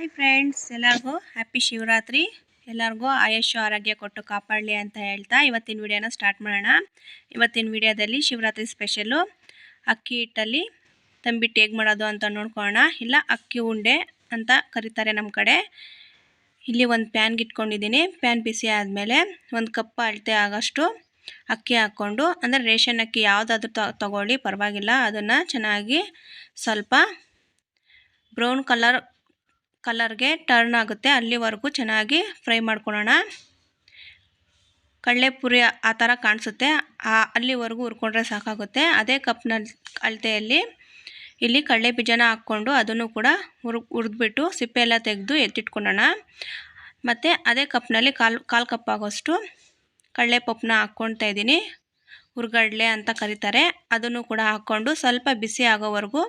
Hi friends ಎಲ್ಲರಿಗೂ happy Shivaratri. ಎಲ್ಲರಿಗೂ ಆಯುಷ್ಯ ಆರೋಗ್ಯ ಕೊಟ್ಟು ಕಾಪಾಡಲಿ ಅಂತ ಹೇಳ್ತಾ ಇವತ್ತಿನ ವಿಡಿಯೋನ ಸ್ಟಾರ್ಟ್ ಮಾಡೋಣ. ಇವತ್ತಿನ ವಿಡಿಯೋದಲ್ಲಿ ಶಿವರಾತ್ರಿ ಸ್ಪೆಷಲು ಅಕ್ಕಿ ಹಿಟ್ಟಲ್ಲಿ ತಂಬಿಟ್ಟು ಹೇಗೆ ಮಾಡೋದು ಅಂತ ನೋಡ್ಕೊಳ್ಳೋಣ. ಇಲ್ಲ ಅಕ್ಕಿ ಉಂಡೆ ಅಂತ ಕರೀತಾರೆ ನಮ್ಮ ಕಡೆ. ಇಲ್ಲಿ ಒಂದು ಪ್ಯಾನ್ಗೆ ಇಟ್ಕೊಂಡಿದ್ದೀನಿ ಪ್ಯಾನ್ ಬಿಸಿ ಆದಮೇಲೆ ಒಂದು ಕಪ್ ಅಳತೆ ಆಗೋಷ್ಟು ಅಕ್ಕಿ ಹಾಕ್ಕೊಂಡು, ಅಂದರೆ ರೇಷನ್ ಅಕ್ಕಿ ಯಾವುದಾದ್ರೂ ತಗೊಳ್ಳಿ ಪರವಾಗಿಲ್ಲ. ಅದನ್ನು ಚೆನ್ನಾಗಿ ಸ್ವಲ್ಪ ಬ್ರೌನ್ ಕಲರ್ ಕಲರ್ಗೆ ಟರ್ನ್ ಆಗುತ್ತೆ. ಅಲ್ಲಿವರೆಗೂ ಚೆನ್ನಾಗಿ ಫ್ರೈ ಮಾಡ್ಕೊಳ್ಳೋಣ. ಕಡಲೆಪುರಿ ಆ ಥರ ಕಾಣಿಸುತ್ತೆ. ಆ, ಅಲ್ಲಿವರೆಗೂ ಹುರ್ಕೊಂಡ್ರೆ ಸಾಕಾಗುತ್ತೆ. ಅದೇ ಕಪ್ನ ಅಳತೆಯಲ್ಲಿ ಇಲ್ಲಿ ಕಡಲೆ ಬೀಜನ ಹಾಕ್ಕೊಂಡು ಅದನ್ನು ಕೂಡ ಹುರ್, ಹುರಿದ್ಬಿಟ್ಟು ಸಿಪ್ಪೆ ಎಲ್ಲ ತೆಗೆದು ಎತ್ತಿಟ್ಕೊಳ್ಳೋಣ. ಮತ್ತು ಅದೇ ಕಪ್ನಲ್ಲಿ ಕಾಲು ಕಾಲು ಕಪ್ ಆಗೋಷ್ಟು ಕಡಲೆ ಪಪ್ಪನ್ನ ಹಾಕ್ಕೊಳ್ತಾ ಇದ್ದೀನಿ. ಹುರ್ಗಡ್ಲೆ ಅಂತ ಕರೀತಾರೆ. ಅದನ್ನು ಕೂಡ ಹಾಕ್ಕೊಂಡು ಸ್ವಲ್ಪ ಬಿಸಿ ಆಗೋವರೆಗೂ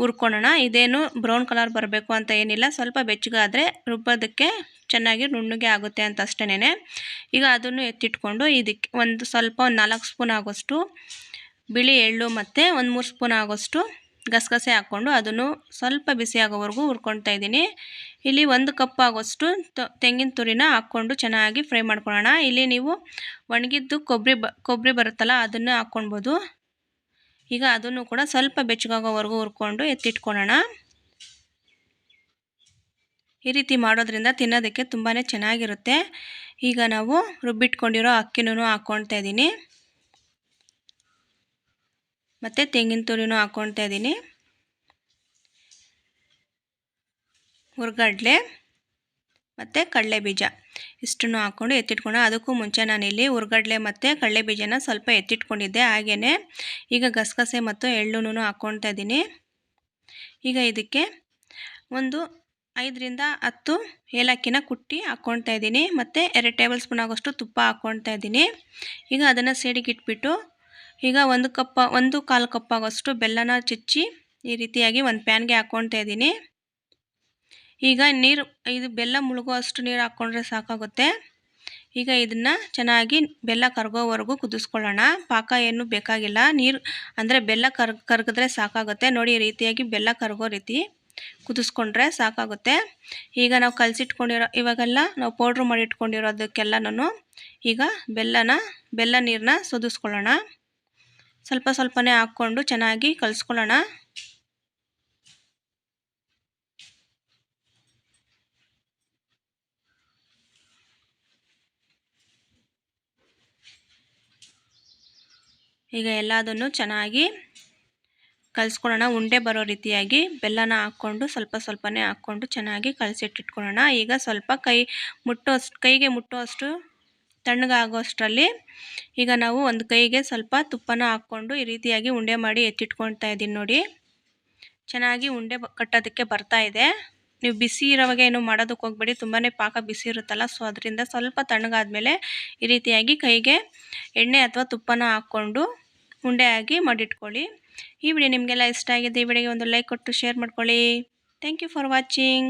ಹುರ್ಕೊಳ್ಳೋಣ ಇದೇನು ಬ್ರೌನ್ ಕಲರ್ ಬರಬೇಕು ಅಂತ ಏನಿಲ್ಲ. ಸ್ವಲ್ಪ ಬೆಚ್ಚಗಾದರೆ ರುಬ್ಬೋದಕ್ಕೆ ಚೆನ್ನಾಗಿ ನುಣ್ಣಗೆ ಆಗುತ್ತೆ ಅಂತ ಅಷ್ಟೇ ಈಗ ಅದನ್ನು ಎತ್ತಿಟ್ಕೊಂಡು ಇದಕ್ಕೆ ಒಂದು ಸ್ವಲ್ಪ, ಒಂದು ನಾಲ್ಕು ಸ್ಪೂನ್ ಆಗೋಷ್ಟು ಬಿಳಿ ಎಳ್ಳು ಮತ್ತು ಒಂದು ಮೂರು ಸ್ಪೂನ್ ಆಗೋಷ್ಟು ಗಸಗಸೆ ಹಾಕ್ಕೊಂಡು ಅದನ್ನು ಸ್ವಲ್ಪ ಬಿಸಿ ಆಗೋವರೆಗೂ ಹುರ್ಕೊಳ್ತಾ ಇದ್ದೀನಿ. ಇಲ್ಲಿ ಒಂದು ಕಪ್ ಆಗೋಷ್ಟು ತೆಂಗಿನ ತುರಿನ ಹಾಕ್ಕೊಂಡು ಚೆನ್ನಾಗಿ ಫ್ರೈ ಮಾಡ್ಕೊಳ್ಳೋಣ. ಇಲ್ಲಿ ನೀವು ಒಣಗಿದ್ದು ಕೊಬ್ಬರಿ ಬ, ಕೊಬ್ಬರಿ ಬರುತ್ತಲ್ಲ ಅದನ್ನು ಹಾಕ್ಕೊಳ್ಬೋದು. ಈಗ ಅದನ್ನು ಕೂಡ ಸ್ವಲ್ಪ ಬೆಚ್ಚಗಾಗೋವರೆಗೂ ಹುರ್ಕೊಂಡು ಎತ್ತಿಟ್ಕೊಳ್ಳೋಣ. ಈ ರೀತಿ ಮಾಡೋದ್ರಿಂದ ತಿನ್ನೋದಕ್ಕೆ ತುಂಬಾ ಚೆನ್ನಾಗಿರುತ್ತೆ. ಈಗ ನಾವು ರುಬ್ಬಿಟ್ಕೊಂಡಿರೋ ಅಕ್ಕಿನೂ ಹಾಕ್ಕೊಳ್ತಾ ಇದ್ದೀನಿ. ಮತ್ತು ತೆಂಗಿನ ತುರಿನೂ ಹಾಕ್ಕೊಳ್ತಾ ಇದ್ದೀನಿ. ಹುರ್ಗಡ್ಲೆ ಮತ್ತು ಕಡಲೆ ಬೀಜ ಇಷ್ಟನ್ನು ಹಾಕ್ಕೊಂಡು ಎತ್ತಿಟ್ಕೊಂಡು ಅದಕ್ಕೂ ಮುಂಚೆ ನಾನಿಲ್ಲಿ ಹುರ್ಗಡ್ಲೆ ಮತ್ತು ಕಡಲೆ ಬೀಜನ ಸ್ವಲ್ಪ ಎತ್ತಿಟ್ಕೊಂಡಿದ್ದೆ. ಹಾಗೆಯೇ ಈಗ ಗಸಗಸೆ ಮತ್ತು ಎಳ್ಳುನೂ ಹಾಕ್ಕೊಳ್ತಾ ಇದ್ದೀನಿ. ಈಗ ಇದಕ್ಕೆ ಒಂದು ಐದರಿಂದ ಹತ್ತು ಏಲಕ್ಕಿನ ಕುಟ್ಟಿ ಹಾಕ್ಕೊಳ್ತಾ ಇದ್ದೀನಿ. ಮತ್ತು ಎರಡು ಟೇಬಲ್ ಸ್ಪೂನ್ ಆಗೋಷ್ಟು ತುಪ್ಪ ಹಾಕ್ಕೊಳ್ತಾ ಇದ್ದೀನಿ. ಈಗ ಅದನ್ನು ಸೈಡಿಗೆ ಇಟ್ಬಿಟ್ಟು ಈಗ ಒಂದು ಕಪ್ ಒಂದು ಕಾಲು ಕಪ್ ಆಗೋಷ್ಟು ಬೆಲ್ಲನ ಚುಚ್ಚಿ ಈ ರೀತಿಯಾಗಿ ಒಂದು ಪ್ಯಾನ್ಗೆ ಹಾಕ್ಕೊಳ್ತಾ ಇದ್ದೀನಿ. ಈಗ ನೀರು, ಇದು ಬೆಲ್ಲ ಮುಳುಗೋ ಅಷ್ಟು ನೀರು ಹಾಕ್ಕೊಂಡ್ರೆ ಸಾಕಾಗುತ್ತೆ. ಈಗ ಇದನ್ನು ಚೆನ್ನಾಗಿ ಬೆಲ್ಲ ಕರಗೋವರೆಗೂ ಕುದಿಸ್ಕೊಳ್ಳೋಣ. ಪಾಕ ಏನು ಬೇಕಾಗಿಲ್ಲ. ನೀರು, ಅಂದರೆ ಬೆಲ್ಲ ಕರ್, ಕರಗಿದ್ರೆ ಸಾಕಾಗುತ್ತೆ. ನೋಡಿ ಈ ರೀತಿಯಾಗಿ ಬೆಲ್ಲ ಕರಗೋ ರೀತಿ ಕುದಿಸ್ಕೊಂಡ್ರೆ ಸಾಕಾಗುತ್ತೆ. ಈಗ ನಾವು ಕಲಸಿಟ್ಕೊಂಡಿರೋ, ಇವಾಗೆಲ್ಲ ನಾವು ಪೌಡ್ರ್ ಮಾಡಿ ಇಟ್ಕೊಂಡಿರೋದಕ್ಕೆಲ್ಲನೂ ಈಗ ಬೆಲ್ಲನ, ಬೆಲ್ಲ ನೀರನ್ನ ಸೋದಿಸ್ಕೊಳ್ಳೋಣ. ಸ್ವಲ್ಪ ಸ್ವಲ್ಪನೇ ಹಾಕ್ಕೊಂಡು ಚೆನ್ನಾಗಿ ಕಲಿಸ್ಕೊಳ್ಳೋಣ. ಈಗ ಎಲ್ಲದನ್ನು ಚೆನ್ನಾಗಿ ಕಲಿಸ್ಕೊಳ್ಳೋಣ. ಉಂಡೆ ಬರೋ ರೀತಿಯಾಗಿ ಬೆಲ್ಲನ ಹಾಕ್ಕೊಂಡು ಸ್ವಲ್ಪ ಸ್ವಲ್ಪನೇ ಹಾಕ್ಕೊಂಡು ಚೆನ್ನಾಗಿ ಕಲಸಿಟ್ಟಿಟ್ಕೊಳ್ಳೋಣ ಈಗ ಸ್ವಲ್ಪ ಕೈ ಮುಟ್ಟೋ ಕೈಗೆ ತಣ್ಣಗಾಗೋಷ್ಟರಲ್ಲಿ ಈಗ ನಾವು ಒಂದು ಕೈಗೆ ಸ್ವಲ್ಪ ತುಪ್ಪನ ಹಾಕ್ಕೊಂಡು ಈ ರೀತಿಯಾಗಿ ಉಂಡೆ ಮಾಡಿ ಎತ್ತಿಟ್ಕೊಳ್ತಾ ಇದ್ದೀನಿ ನೋಡಿ. ಚೆನ್ನಾಗಿ ಉಂಡೆ ಕಟ್ಟೋದಕ್ಕೆ ಬರ್ತಾ ಇದೆ. ನೀವು ಬಿಸಿ ಇರೋವಾಗ ಏನು ಮಾಡೋದಕ್ಕೆ ಹೋಗ್ಬೇಡಿ ತುಂಬಾ ಪಾಕ ಬಿಸಿ ಇರುತ್ತಲ್ಲ, ಸೊ ಅದರಿಂದ ಸ್ವಲ್ಪ ತಣ್ಣಗಾದ್ಮೇಲೆ ಈ ರೀತಿಯಾಗಿ ಕೈಗೆ ಎಣ್ಣೆ ಅಥವಾ ತುಪ್ಪನ ಹಾಕ್ಕೊಂಡು ಉಂಡೆ ಆಗಿ ಮಾಡಿಟ್ಕೊಳ್ಳಿ. ಈ ವಿಡಿಯೋ ನಿಮಗೆಲ್ಲ ಇಷ್ಟ ಆಗಿದೆ, ಈ ವಿಡಿಯೋಗೆ ಒಂದು ಲೈಕ್ ಕೊಟ್ಟು ಶೇರ್ ಮಾಡ್ಕೊಳ್ಳಿ. Thank you for watching